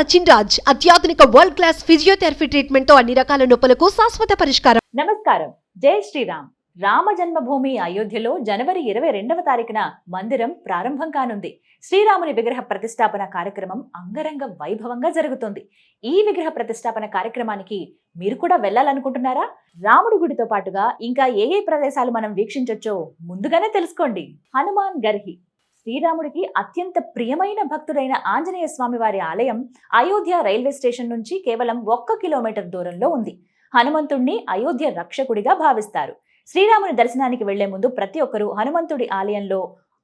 సచిన్ రాజ్ అత్యాధునిక world class physiotherapy ట్రీట్మెంట్తో అన్ని రకాల నొప్పులకు శాశ్వత పరిష్కారం. నమస్కారం. జై శ్రీరామ్. రామ జన్మభూమి అయోధ్యలో జనవరి ఇరవై రెండవ తారీఖున మందిరం ప్రారంభం కానుంది. శ్రీరాముని విగ్రహ ప్రతిష్టాపన కార్యక్రమం అంగరంగ వైభవంగా జరుగుతుంది. ఈ విగ్రహ ప్రతిష్టాపన కార్యక్రమానికి మీరు కూడా వెళ్ళాలనుకుంటున్నారా? రాముడి గుడితో పాటుగా ఇంకా ఏ ఏ ప్రదేశాలు మనం వీక్షించొచ్చో ముందుగానే తెలుసుకోండి. హనుమాన్ గర్హి. శ్రీరాముడికి అత్యంత ప్రియమైన భక్తుడైన ఆంజనేయ స్వామి వారి ఆలయం అయోధ్య రైల్వే స్టేషన్ నుంచి కేవలం ఒక్క కిలోమీటర్ దూరంలో ఉంది. హనుమంతుణ్ణి అయోధ్య రక్షకుడిగా భావిస్తారు. శ్రీరాముని దర్శనానికి వెళ్ళే ముందు ప్రతి ఒక్కరూ హనుమంతుడి ఆలయంలో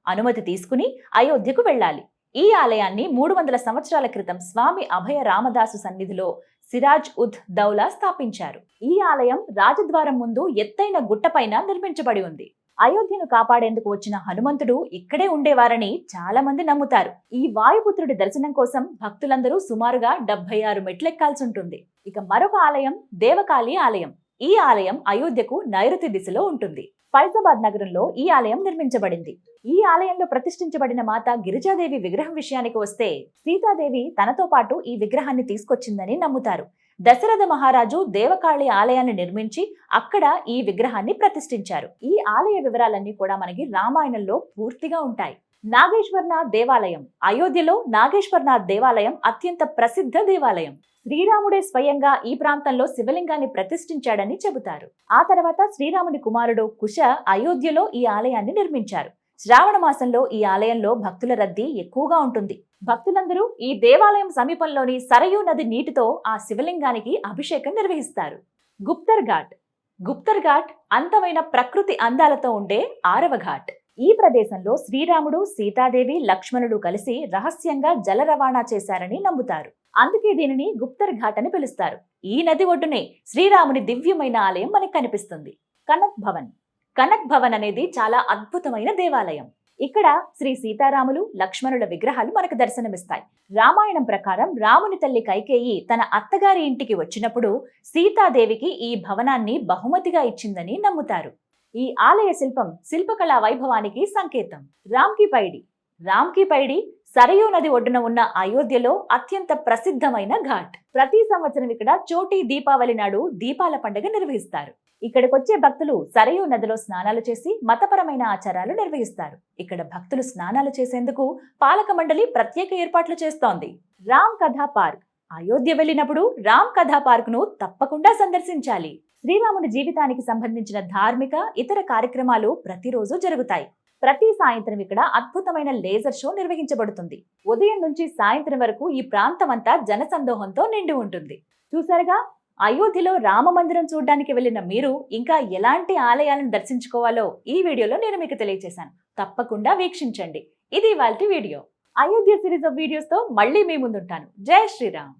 అనుమతి తీసుకుని అయోధ్యకు వెళ్ళాలి. ఈ ఆలయాన్ని మూడు వందల సంవత్సరాల క్రితం స్వామి అభయ రామదాసు సన్నిధిలో సిరాజ్ ఉద్ దౌలా స్థాపించారు. ఈ ఆలయం రాజద్వారం ముందు ఎత్తైన గుట్టపైన నిర్మించబడి ఉంది. అయోధ్యను కాపాడేందుకు వచ్చిన హనుమంతుడు ఇక్కడే ఉండేవారని చాలా మంది నమ్ముతారు. ఈ వాయుపుత్రుడి దర్శనం కోసం భక్తులందరూ సుమారుగా డెబ్బై ఆరు మెట్లెక్కాల్సి ఉంటుంది. ఇక మరొక ఆలయం దేవకాళి ఆలయం. ఈ ఆలయం అయోధ్యకు నైరుతి దిశలో ఉంటుంది. ఫైజాబాద్ నగరంలో ఈ ఆలయం నిర్మించబడింది. ఈ ఆలయంలో ప్రతిష్ఠించబడిన మాత గిరిజాదేవి విగ్రహం విషయానికి వస్తే సీతాదేవి తనతో పాటు ఈ విగ్రహాన్ని తీసుకొచ్చిందని నమ్ముతారు. దశరథ మహారాజు దేవకాళి ఆలయాన్ని నిర్మించి అక్కడ ఈ విగ్రహాన్ని ప్రతిష్ఠించారు. ఈ ఆలయ వివరాలన్నీ కూడా మనకి రామాయణంలో పూర్తిగా ఉంటాయి. నాగేశ్వర్నాథ్ దేవాలయం అయోధ్యలో నాగేశ్వర్నాథ్ దేవాలయం అత్యంత ప్రసిద్ధ దేవాలయం. శ్రీరాముడే స్వయంగా ఈ ప్రాంతంలో శివలింగాన్ని ప్రతిష్ఠించాడని చెబుతారు. ఆ తర్వాత శ్రీరాముని కుమారుడు కుశ అయోధ్యలో ఈ ఆలయాన్ని నిర్మించారు. శ్రావణ మాసంలో ఈ ఆలయంలో భక్తుల రద్దీ ఎక్కువగా ఉంటుంది. భక్తులందరూ ఈ దేవాలయం సమీపంలోని సరయూ నది నీటితో ఆ శివలింగానికి అభిషేకం నిర్వహిస్తారు. గుప్తర్ ఘాట్. గుప్తర్ ఘాట్ అంతమైన ప్రకృతి అందాలతో ఉండే ఆరవ ఘాట్. ఈ ప్రదేశంలో శ్రీరాముడు సీతాదేవి లక్ష్మణుడు కలిసి రహస్యంగా జల రవాణా చేశారని నమ్ముతారు. అందుకే దీనిని గుప్తర్ ఘాట్ అని పిలుస్తారు. ఈ నది ఒడ్డునే శ్రీరాముని దివ్యమైన ఆలయం మనకు కనిపిస్తుంది. కనక్ భవన్. కనక్ భవన్ అనేది చాలా అద్భుతమైన దేవాలయం. ఇక్కడ శ్రీ సీతారాములు లక్ష్మణుల విగ్రహాలు మనకు దర్శనమిస్తాయి. రామాయణం ప్రకారం రాముని తల్లి కైకేయి తన అత్తగారి ఇంటికి వచ్చినప్పుడు సీతాదేవికి ఈ భవనాన్ని బహుమతిగా ఇచ్చిందని నమ్ముతారు. ఈ ఆలయ శిల్పం శిల్పకళా వైభవానికి సంకేతం. రామ్కి పైడి. రామ్కి పైడి సరయూ నది ఒడ్డున ఉన్న అయోధ్యలో అత్యంత ప్రసిద్ధమైన ఘాట్. ప్రతి సంవత్సరం ఇక్కడ చోటీ దీపావళి నాడు దీపాల పండుగ నిర్వహిస్తారు. ఇక్కడికొచ్చే భక్తులు సరయూ నదిలో స్నానాలు చేసి మతపరమైన ఆచారాలు నిర్వహిస్తారు. ఇక్కడ భక్తులు స్నానాలు చేసేందుకు పాలక మండలి ప్రత్యేక ఏర్పాట్లు చేస్తోంది. రామ్ కథా పార్క్. అయోధ్య వెళ్ళినప్పుడు రామ్ కథా పార్క్ను తప్పకుండా సందర్శించాలి. శ్రీరాముని జీవితానికి సంబంధించిన ధార్మిక ఇతర కార్యక్రమాలు ప్రతిరోజు జరుగుతాయి. ప్రతి సాయంత్రం ఇక్కడ అద్భుతమైన లేజర్ షో నిర్వహించబడుతుంది. ఉదయం నుంచి సాయంత్రం వరకు ఈ ప్రాంతం అంతా జనసందోహంతో నిండి ఉంటుంది. చూసారుగా అయోధ్యలో రామ మందిరం చూడడానికి వెళ్ళిన మీరు ఇంకా ఎలాంటి ఆలయాలను దర్శించుకోవాలో ఈ వీడియోలో నేను మీకు తెలియజేశాను తప్పకుండా వీక్షించండి. ఇది వాళ్ళ వీడియో. అయోధ్య సిరీస్ ఆఫ్ వీడియోస్తో మళ్ళీ మీ ముందుంటాను. జై శ్రీరామ్.